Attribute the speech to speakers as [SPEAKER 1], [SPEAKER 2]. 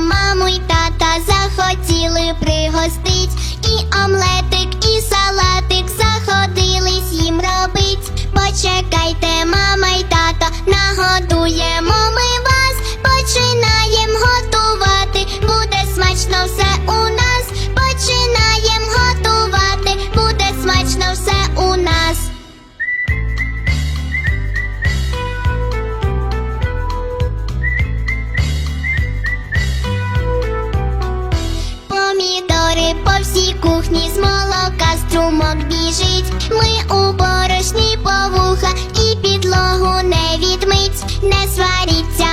[SPEAKER 1] маму й тата захотіли пригостить, і омлетик, і салатик заходились їм робить. Почекайте, мама й тато, нагодуємо кухні з молока струмок біжить. Ми у борошні повуха і підлогу не відмить. Не сваріться,